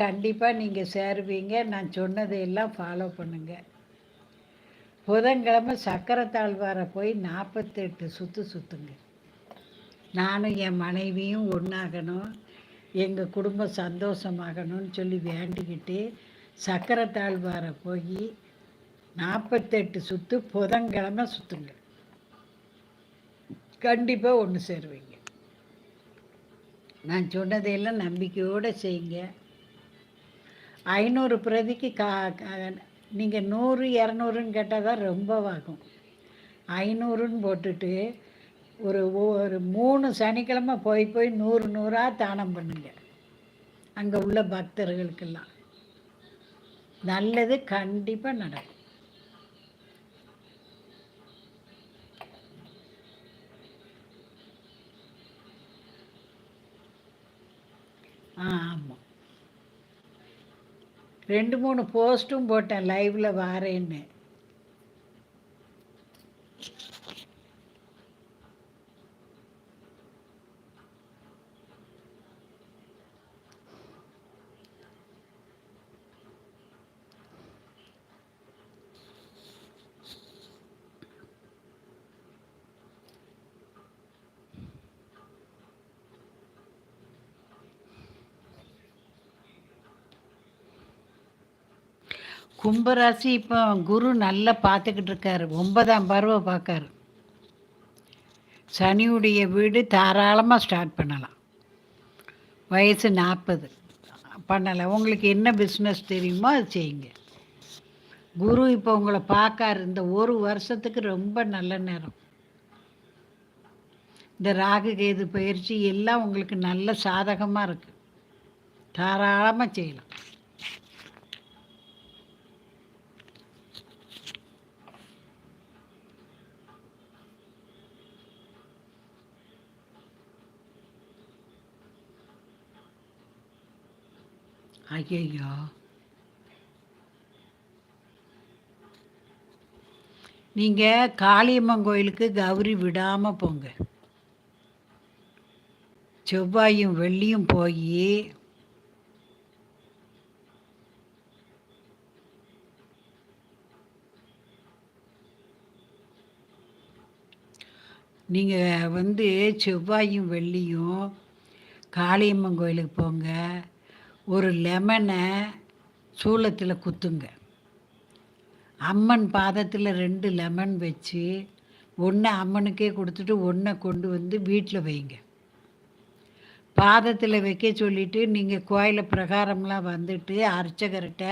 கண்டிப்பாக நீங்கள் சேருவீங்க. நான் சொன்னதையெல்லாம் ஃபாலோ பண்ணுங்கள் புதன்கிழமை சக்கரை தாழ்வார போய் நாற்பத்தெட்டு சுற்று சுற்றுங்க நானும் என் மனைவியும் ஒன்றாகணும் எங்கள் குடும்பம் சந்தோஷமாகணும்னு சொல்லி வேண்டிக்கிட்டு சக்கரை தாழ்வார போய் நாற்பத்தெட்டு சுற்று புதன்கிழமை சுற்றுங்க கண்டிப்பாக ஒன்று சேருவீங்க. நான் சொன்னதையெல்லாம் நம்பிக்கையோடு செய்யுங்க. ஐநூறு பிரதிக்கு கா நீங்கள் நூறு இரநூறுன்னு கேட்டால் தான் ரொம்ப ஆகும் ஐநூறுன்னு போட்டுட்டு ஒரு ஒரு மூணு சனிக்கிழமை போய் போய் நூறு நூறாக தானம் பண்ணுங்க. அங்கே உள்ள பக்தர்களுக்கெல்லாம். நல்லது கண்டிப்பாக நடக்கும். ஆ ஆமாம் ரெண்டு மூணு போஸ்ட்டும் போட்டேன் லைவில் வாரேன்னு. கும்பராசி இப்போ குரு நல்லா பார்த்துக்கிட்டு இருக்காரு. ஒன்பதாம் பருவம் பார்க்காரு சனியுடைய வீடு தாராளமாக ஸ்டார்ட் பண்ணலாம். வயசு நாற்பது பண்ணலாம் உங்களுக்கு என்ன பிஸ்னஸ் தெரியுமோ அது செய்யுங்க. குரு இப்போ உங்களை பார்க்காரு இந்த ஒரு வருஷத்துக்கு ரொம்ப நல்ல நேரம். இந்த ராகு கேது பயிற்சி எல்லாம் உங்களுக்கு நல்ல சாதகமாக இருக்குது தாராளமாக செய்யலாம். ஐயையா. நீங்கள் காளியம்மன் கோயிலுக்கு கௌரி விடாமல் போங்க. செவ்வாயும் வெள்ளியும் போய் நீங்கள் வந்து செவ்வாயும் வெள்ளியும் காளியம்மன் கோயிலுக்கு போங்க. ஒரு லெமனை சூளத்தில் குத்துங்க. அம்மன் பாதத்தில் ரெண்டு லெமன் வச்சு ஒன்று அம்மனுக்கே கொடுத்துட்டு ஒன்றை கொண்டு வந்து வீட்டில் வைங்க. பாதத்தில் வைக்க சொல்லிவிட்டு நீங்கள் கோயில பிரகாரம்லாம் வந்துட்டு அர்ச்சகர்கிட்ட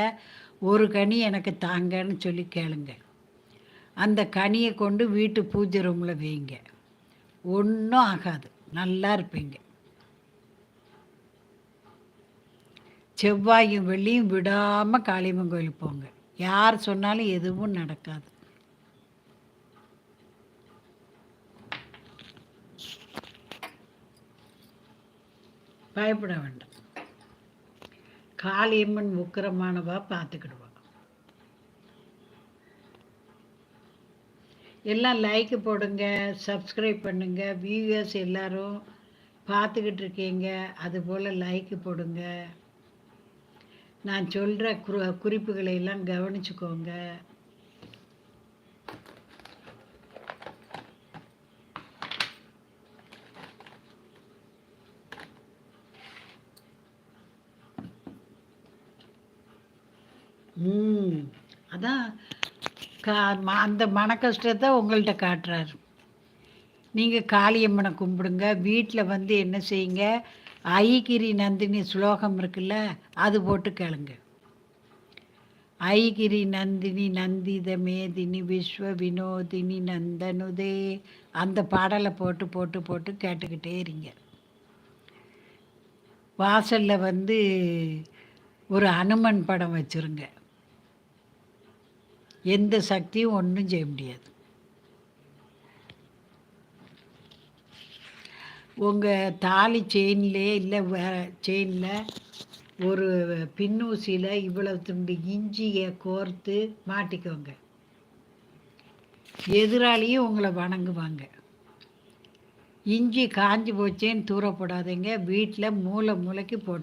ஒரு கனி எனக்கு தாங்கன்னு சொல்லி கேளுங்க. அந்த கனியை கொண்டு வீட்டு பூஜை ரூமில் வைங்க. ஒன்றும் ஆகாது. நல்லா இருப்பீங்க. செவ்வாயும் வெள்ளியும் விடாமல் காளியம்மன் கோயிலுக்கு போங்க. யார் சொன்னாலும் எதுவும் நடக்காது. பயப்பட வேண்டாம். காளியம்மன் உக்கிரமானவா பார்த்துக்கிடுவா. எல்லாம் லைக்கு போடுங்க சப்ஸ்கிரைப் பண்ணுங்கள் வியூவர்ஸ் எல்லோரும் பார்த்துக்கிட்டு இருக்கீங்க. அதுபோல் லைக்கு போடுங்க. நான் சொல்கிற குறி குறிப்புகளை எல்லாம் கவனிச்சுக்கோங்க. ம் அதான் கா அந்த மன கஷ்டத்தை உங்கள்கிட்ட காட்டுறாரு. நீங்கள் காளியம்மனை கும்பிடுங்க வீட்டில் வந்து என்ன செய்யுங்க ஐகிரி நந்தினி ஸ்லோகம் இருக்குல்ல அது போட்டு கேளுங்க. ஐகிரி நந்தினி நந்தித மேதினி விஸ்வ வினோதினி நந்தனுதே அந்த பாடலை போட்டு போட்டு போட்டு கேட்டுக்கிட்டே இருங்க. வாசலில் வந்து ஒரு அனுமன் படம் வச்சுருங்க. எந்த சக்தியும் ஒன்றும் செய்ய முடியாது. உங்கள் தாலி செயின்லே இல்லை வேறு செயினில் ஒரு பின்னூசியில் இவ்வளவு துண்டு இஞ்சியை கோர்த்து மாட்டிக்கோங்க. எதிராளியும் உங்களை வணங்குவாங்க. இஞ்சி காஞ்சி போச்சேன்னு தூரப்படாதீங்க. வீட்டில் மூளை மூளைக்கு போட்டு